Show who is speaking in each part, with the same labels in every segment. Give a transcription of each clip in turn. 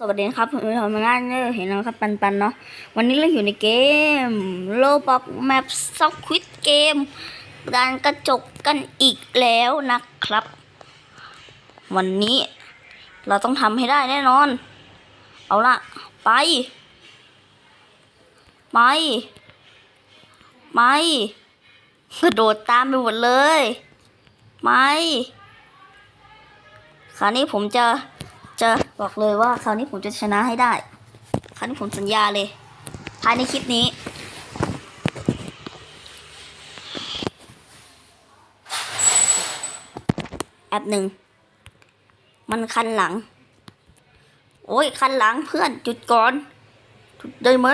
Speaker 1: สวัสดีครับผมทำงานเนี่ยเห็นแล้วครับปันปันเนาะวันนี้เราอยู่ในเกมโลบอกแมปซ็อกควิดเกมดานกระจกกันอีกแล้วนะครับ วันนี้เราต้องทำให้ได้แน่นอน เอาละไป ไป ไปกระโดดตามไปหมดเลย ไปคราวนี้ผมจะ บอกเลยว่าคราวนี้ผมจะชนะให้ได้ คราวนี้ผมสัญญาเลย ภายในคลิปนี้ แอปหนึ่ง มันคันหลัง โอ้ย คันหลังเพื่อนจุดก่อนจุดได้ไหม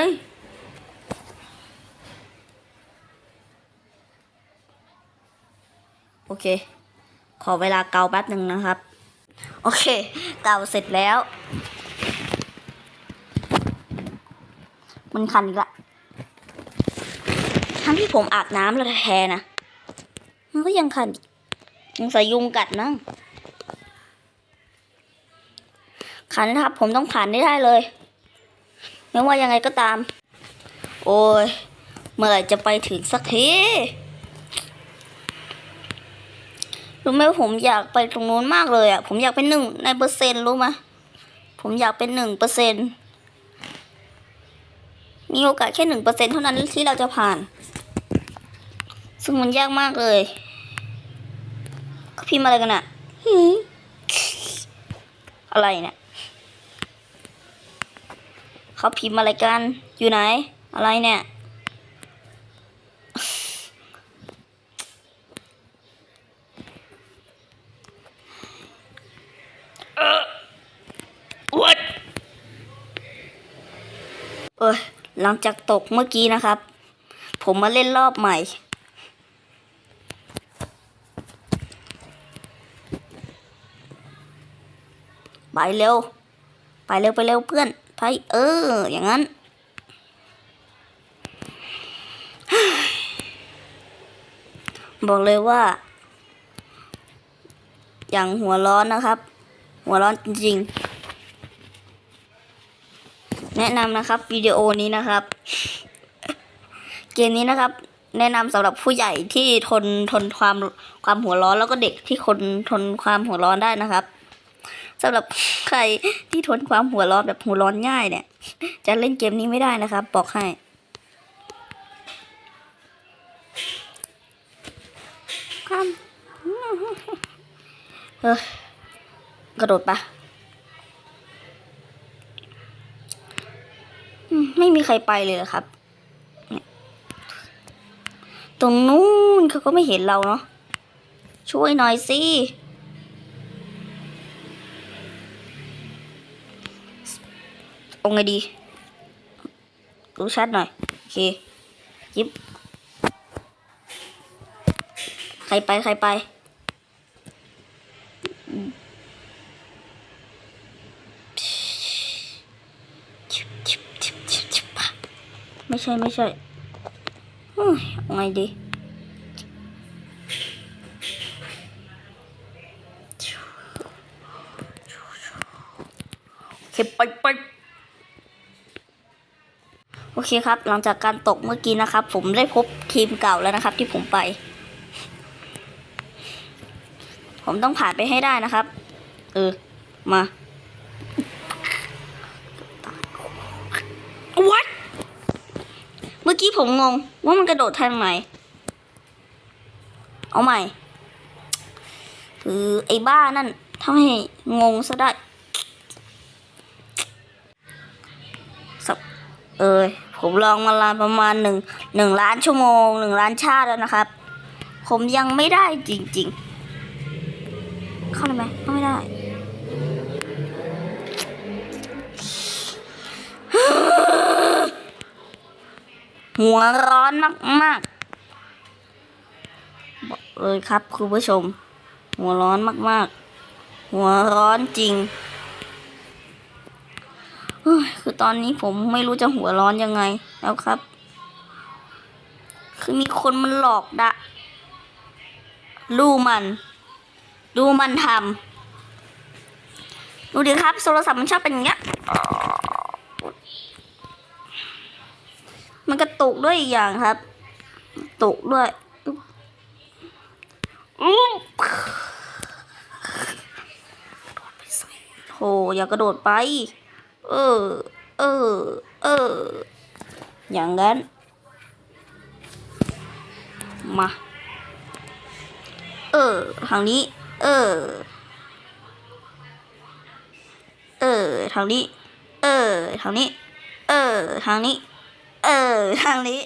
Speaker 1: โอเค ขอเวลาเกาแป๊บหนึ่งนะครับ โอเค เกาเสร็จแล้ว มันคันอีกละทั้งที่ผมอาบน้ำแล้วแท้นะ มันก็ยังคันอีกสงสัยยุงกัดนะคันนะครับ ผมต้องผ่านได้ได้เลย ไม่ว่ายังไงก็ตาม โอ้ย เมื่อไหร่จะไปถึงสักที รู้ไหมว่าผมอยากไปตรงนู้นมากเลยอะ ผมอยากเป็นหนึ่งในเปอร์เซ็นต์รู้ไหมผมอยากเป็นหนึ่งเปอร์เซ็นต์มีโอกาสแค่หนึ่งเปอร์เซ็นต์เท่านั้นที่เราจะผ่าน ซึ่งมันยากมากเลยเขาพิมพ์อะไรกันอะหืออะไรเนี่ยเขาพิมพ์อะไรกัน อยู่ไหน อะไรเนี่ย เออหลังจากตกเมื่อกี้นะครับ ผมมาเล่นรอบใหม่ ไปเร็ว ไปเร็วไปเร็วเพื่อนไปเออ อย่างนั้น บอกเลยว่า อย่างหัวร้อนนะครับ หัวร้อนจริงๆ แนะนำนะครับวิดีโอนี้นะครับ เกมนี้นะครับ แนะนำสำหรับผู้ใหญ่ที่ทนทนความความหัวร้อนแล้วก็เด็กที่คนทนความหัวร้อนได้นะครับสำหรับใครที่ทนความหัวร้อนแบบหัวร้อนง่ายเนี่ย จะเล่นเกมนี้ไม่ได้นะครับบอกให้ความเออกระโดดปะ อืม ไม่มีใครไปเลยครับ ตรงนู้นเขาก็ไม่เห็นเราเนาะ ช่วยหน่อยสิ เอาไงดี ดูชัดหน่อย โอเค ยิบ ใครไปใครไป ไม่ ใช่ไม่ใช่เฮ้ยไงดีโอเคไปไปโอเคครับ หลังจากการตกเมื่อกี้นะครับ ผมได้พบทีมเก่าแล้วนะครับ ที่ผมไป ผมต้องผ่านไปให้ได้นะครับ เออ มา What เมื่อกี้ ผมงงว่ามันกระโดดทางไหน เอาใหม่คือไอ้บ้านั่นทำให้งงซะได้สับเอยผมลองมาลาประมาณหนึ่งหนึ่งล้านชั่วโมงหนึ่งล้านชาติแล้วนะครับ ผมยังไม่ได้จริง ๆ เข้าได้ไหมเข้าไม่ได้ หัวร้อนมากๆบอกเลยครับคุณผู้ชม หัวร้อนมากๆ หัวร้อนจริงคือตอนนี้ผมไม่รู้จะหัวร้อนยังไงแล้วครับ คือมีคนมันหลอกดะดูมัน ดูมันทำดูดิครับโทรศัพท์มันชอบเป็นอย่างเงี้ย มันกระตุกด้วยอีกอย่างครับตุกด้วยอุ๊บโหอย่ากระโดดไป เออ เออ เออ อย่างนั้น มา เออ ทางนี้ เออ เออ ทางนี้ เออ ทางนี้ เออ ทางนี้ เออ ทางนี้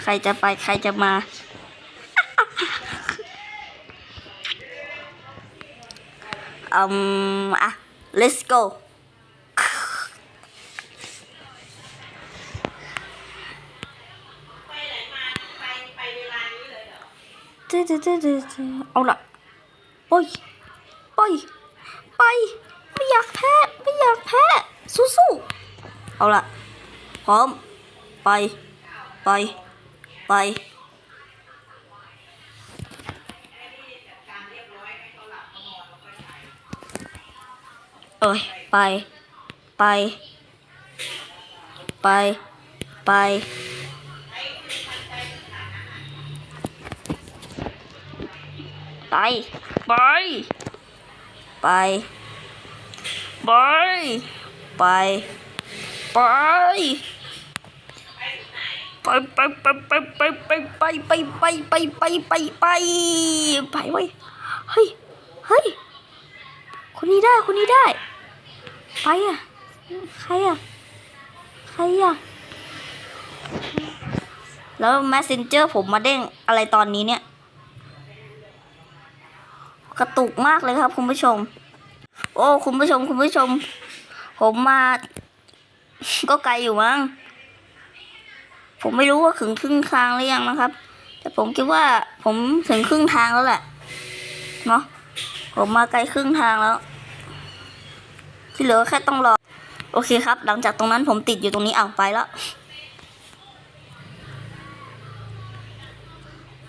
Speaker 1: ใครจะไปใครจะมา อืม อะ let's go เจ๊เจ๊เจ๊เจ๊เจเอาละไปไปไป ไม่อยากแพ้ ไม่อยากแพ้ สู้ๆเอาละพร้อม ไป ไป ไป เอ้ย ไป ไป ไป ไป ไป ไป ไป ไป ไป ไปไปไปไปไปไปไปไปไปไปไปไปไปไปเว้เฮ้ยเฮ้ยคนนี้ได้คนนี้ได้ ไปอะใครอะใครอะแล้ว messenger ผมมาเด้งอะไรตอนนี้เนี่ย กระตุกมากเลยครับคุณผู้ชม โอ้คุณผู้ชมคุณผู้ชม ผมมา ก็ไกลอยู่มั้ง ผมไม่รู้ว่าถึงครึ่งทางหรือยังนะครับ แต่ผมคิดว่าผมถึงครึ่งทางแล้วแหละ เนาะ ผมมาไกลครึ่งทางแล้ว ที่เหลือแค่ต้องรอ โอเคครับ หลังจากตรงนั้นผมติดอยู่ตรงนี้อ้าวไปแล้ว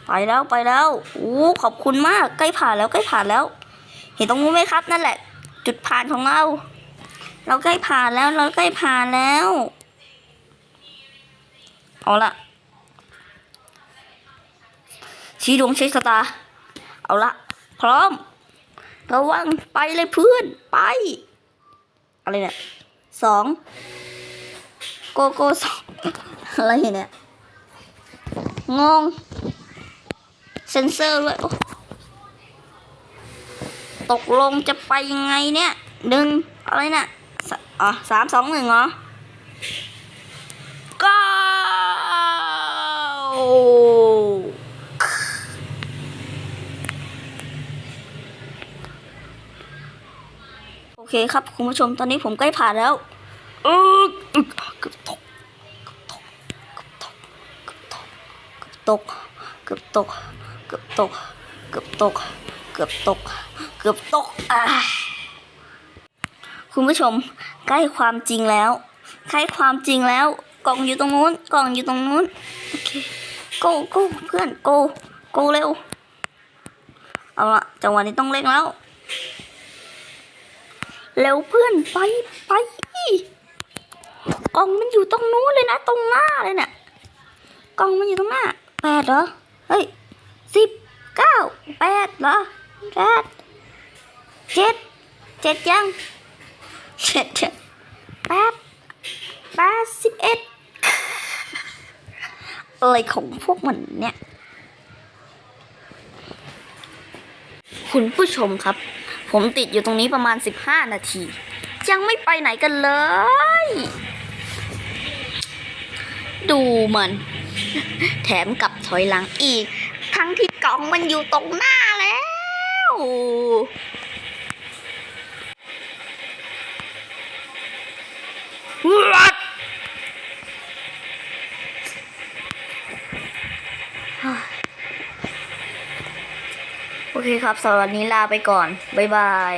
Speaker 1: ไปแล้วไปแล้ว โอ้ ขอบคุณมาก ใกล้ผ่านแล้วใกล้ผ่านแล้ว เห็นตรงนู้นไหมครับ นั่นแหละ จุดผ่านของเรา เราใกล้ผ่านแล้ว เราใกล้ผ่านแล้ว เอาละชี้ดวงชี้ชะตา เอาละ พร้อม ระวังไปเลยเพื่อน ไป อะไรเนี่ยสองโกโก้สองอะไรเนี่ย งง เซนเซอร์เลยตกลงจะไปยังไงเนี่ยหนึ่งอะไรเนี่ย อ๋อสามสองหนึ่งเหรอก็โอเคครับ คุณผู้ชมตอนนี้ผมใกล้ผ่านแล้วเออเกือบตกตกเกือบตกเกือบตกเกือบตกเกือบตกเกือบตกอะ คุณผู้ชม ใกล้ความจริงแล้ว ใกล้ความจริงแล้ว กล่องอยู่ตรงนู้น กล่องอยู่ตรงนู้น โอเคโกโก้เพื่อนโกโกเร็ว เอาละจังหวะนี้ต้องเร่งแล้ว เร็วเพื่อนไปไปกล่องมันอยู่ตรงนู้นเลยนะ ตรงหน้าเลยเนี่ยกล่องมันอยู่ตรงหน้าแปดเหรอ เฮ้ยสิบเก้าแปดเหรอแปดเจ็ดเจ็ดยัง เจ็ดเจ็ดแปดแปดสิบเอ็ดอะไรของพวกมันเนี่ย คุณผู้ชมครับ ผมติดอยู่ตรงนี้ประมาณ 15 นาที ยังไม่ไปไหนกันเลย ดูมัน แถมกลับถอยหลังอีก ทั้งที่กล่องมันอยู่ตรงหน้าแล้ว โอเคครับสำหรับวันนี้ลาไปก่อน บ๊ายบาย